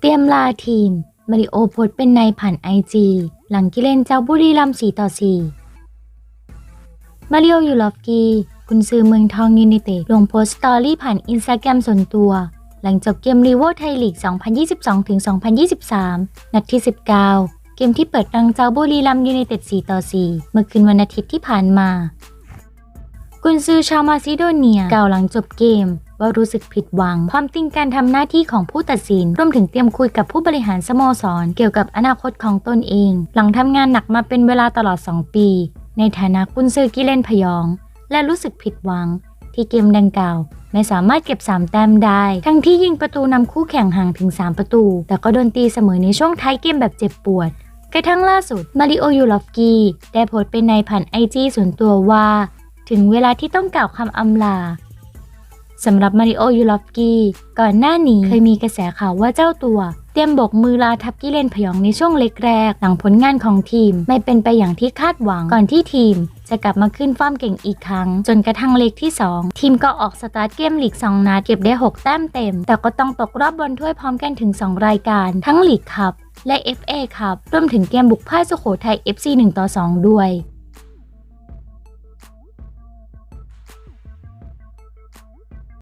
เตรียมลาทีม มาริโอโพสเป็นนายผ่านไอจีหลังกิเลนเจ้าบุรีรัมย์4ต่อ 4 มาริโอยูลอฟกีกุนซือเมืองทองยูไนเต็ดลงโพสต์สตอรี่ผ่านอินสตาแกรมส่วนตัว หลังจบเกมรีโวอร์ไทยลีก 2022-2023 นัดที่ 19 เกมที่เปิดรังเจ้าบุรีรัมย์ยูไนเต็ด 4 ต่อ 4 เมื่อคืนวันอาทิตย์ที่ผ่านมา กุนซือชาวมาซิโดเนียกล่าวหลังจบเกม ว่ารู้สึกผิดหวัง พร้อมติงการทำหน้าที่ของผู้ตัดสิน รวมถึงเตรียมคุยกับผู้บริหารสโมสร เกี่ยวกับอนาคตของตนเอง หลังทำงานหนักมาเป็นเวลาตลอด 2 ปี ในฐานะกุนซือกิเลนพยอง และรู้สึกผิดหวัง ที่เกมดังกล่าว ไม่สามารถเก็บ 3 แต้มได้ ทั้งที่ยิงประตูนำคู่แข่งห่างถึง 3 ประตู แต่ก็โดนตีเสมอในช่วงท้ายเกมแบบเจ็บปวดกระทั่งล่าสุดมาริโอยูลอฟกีได้โพสต์เป็นในผ่านไอจีส่วนตัวว่า ถึงเวลาที่ต้องกล่าวคำอำลา สำหรับมาริโอยูลอฟกีก่อนหน้านี้เคยมีกระแสข่าวว่าเจ้าตัวเตรียมบกมือลาทับกิเลนพยองในช่วงเล็กแรก หลังผลงานของทีม ไม่เป็นไปอย่างที่คาดหวังก่อนที่ทีม จะกลับมาขึ้นฟอร์มเก่งอีกครั้ง จนกระทั่งเล็กที่ 2 ทีมก็ออกสตาร์ทเกมลีก 2 นัดเก็บได้ 6 แต้มเต็ม แต่ก็ต้องตกรอบบอลถ้วยพร้อมกันถึง 2 รายการ ทั้งลีกคัพและ FA คัพรวมถึงเกมบุกพ่ายสุโขทัย FC 1 ต่อ 2 ด้วย